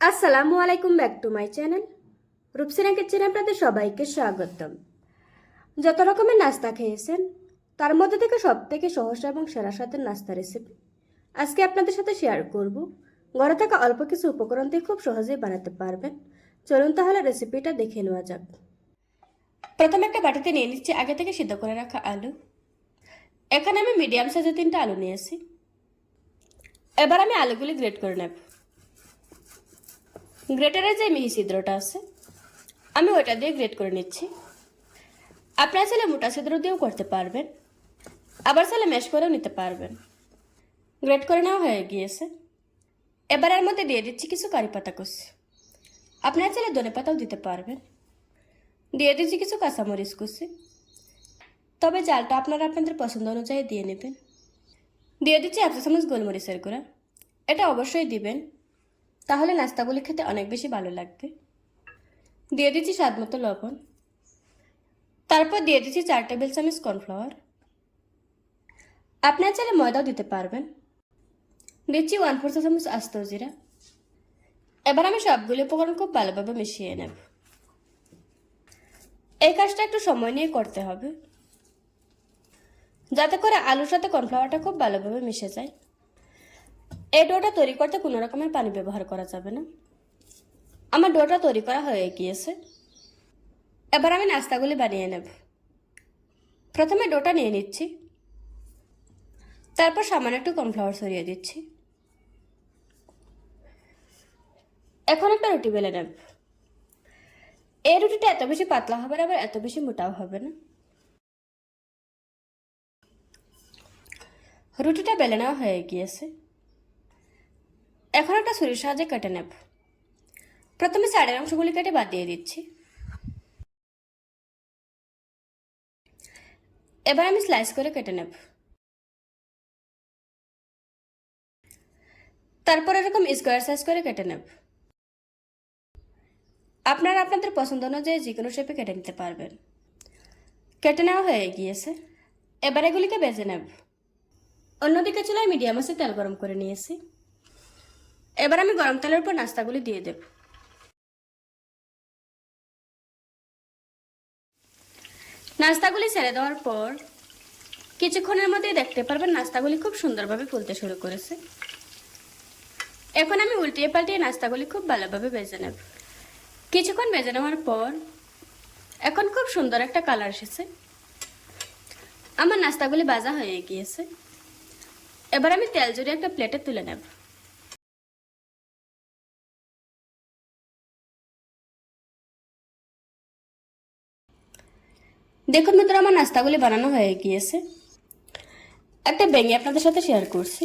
আসসালামু আলাইকুম back to my channel. Rupsina কিচেনে আপনাদের সবাইকে স্বাগতম। যত রকমের নাস্তা খেয়েছেন, তার মধ্যে থেকে সব থেকে সহজ এবং সেরা স্বাদের নাস্তা রেসিপি আজকে আপনাদের সাথে শেয়ার করব। ঘরে থাকা অল্প কিছু উপকরণ দিয়ে খুব সহজেই বানাতে পারবেন। চলুন তাহলে রেসিপিটা দেখে নেওয়া যাক। প্রথমে একটা বাটিতে নিয়ে নিচ্ছি আগে থেকে সিদ্ধ করে রাখা আলু। এখানে আমি মিডিয়াম সাইজের তিনটা আলু নিয়েছি। এবার আমি আলুগুলি গ্রেট করে নেব। গ্রেটারের যে মিহি ছিদ্রটা আছে, আমি ওটা দিয়ে গ্রেট করে নিচ্ছি। আপনারা চাইলে মোটা ছিদ্র দিয়েও করতে পারবেন, আবার চাইলে ম্যাশ করেও নিতে পারবেন। গ্রেট করে নেওয়া হয়ে গিয়েছে। এবার এর মধ্যে দিয়ে দিচ্ছি কিছু কারি পাতা কুচি। আপনারা চাইলে ধনে পাতাও দিতে পারবেন। দিয়ে দিচ্ছি কিছু কাঁচামরিচ কুচি। তবে জালটা আপনারা আপনাদের পছন্দ অনুযায়ী দিয়ে নেবেন। দিয়ে দিচ্ছি এক চামচ গোলমরিচের গুঁড়া। এটা অবশ্যই দিবেন। তাহলে নাস্তাগুলি খেতে অনেক বেশি ভালো লাগবে। দিয়ে দিচ্ছি স্বাদ মতো লবণ। তারপর দিয়ে দিচ্ছি চার টেবিল চামচ কর্নফ্লাওয়ার। আপনার চাইলে ময়দাও দিতে পারবেন। দিচ্ছি ওয়ান ফোর চামচ আস্ত জিরা। এবার আমি সবগুলি উপকরণ খুব ভালোভাবে মিশিয়ে নেব। এই কাজটা একটু সময় নিয়ে করতে হবে। যাতে করে আলুর সাথে কর্নফ্লাওয়ারটা খুব ভালোভাবে মিশে যায়। এই ডোটা তৈরি করতে কোনো রকমের পানি ব্যবহার করা যাবে না। আমার ডোটা তৈরি করা হয়ে গিয়েছে। এবার আমি নাস্তাগুলি বানিয়ে নেব। প্রথমে ডোটা নিয়ে নিচ্ছি। তারপর সামান্য একটু কর্নফ্লাওয়ার সরিয়ে দিচ্ছি। এখন একটা রুটি বেলে নেব। এই রুটিটা এত বেশি পাতলা হবে না, আবার এত বেশি মোটাও হবে না। রুটিটা বেলে নেওয়া হয়ে গিয়েছে। এখন একটা ছুরির সাহায্যে কেটে নেব। প্রথমে সাইডের অংশগুলি কেটে বাদ দিয়ে দিচ্ছি। এবার আমি স্লাইস করে কেটে নেব। তারপর এরকম স্কোয়ার সাইজ করে কেটে নেব। আপনারা আপনাদের পছন্দ অনুযায়ী যে কোনো শেপে কেটে নিতে পারবেন। কেটে নেওয়া হয়ে গিয়েছে। এবার এগুলিকে বেজে নেব। অন্যদিকে চুলায় মিডিয়াম আছে তেল গরম করে নিয়েছি। এবার আমি গরম তেলের উপর নাস্তাগুলি দিয়ে দেব। নাস্তাগুলি ছেড়ে দেওয়ার পর কিছুক্ষণের মধ্যেই দেখতে পারবেন নাস্তাগুলি খুব সুন্দরভাবে ফুলতে শুরু করেছে। এখন আমি উল্টিয়ে পাল্টিয়ে নাস্তাগুলি খুব ভালোভাবে বেজে নেব। কিছুক্ষণ বেজে নেওয়ার পর এখন খুব সুন্দর একটা কালার এসেছে। আমার নাস্তাগুলি বাজা হয়ে গিয়েছে। এবার আমি তেল জড়িয়ে একটা প্লেটে তুলে নেব। দেখুন মিত্র, আমার নাস্তাগুলি বানানো হয়ে গিয়েছে। একটা ব্যাঙে আপনাদের সাথে শেয়ার করছি।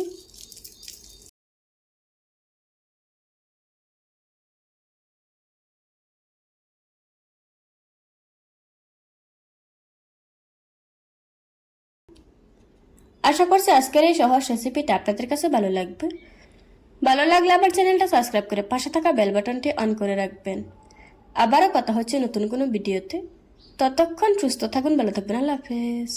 আশা করছি আজকের এই সহজ রেসিপিটা আপনাদের কাছে ভালো লাগবে। ভালো লাগলে আমার চ্যানেলটা সাবস্ক্রাইব করে পাশে থাকা বেল বাটনটি অন করে রাখবেন। আবারও কথা হচ্ছে নতুন কোনো ভিডিওতে ততক্ষণ সুস্থ থাকুন ভালো থাকবেন। আল্লাহ হাফেজ।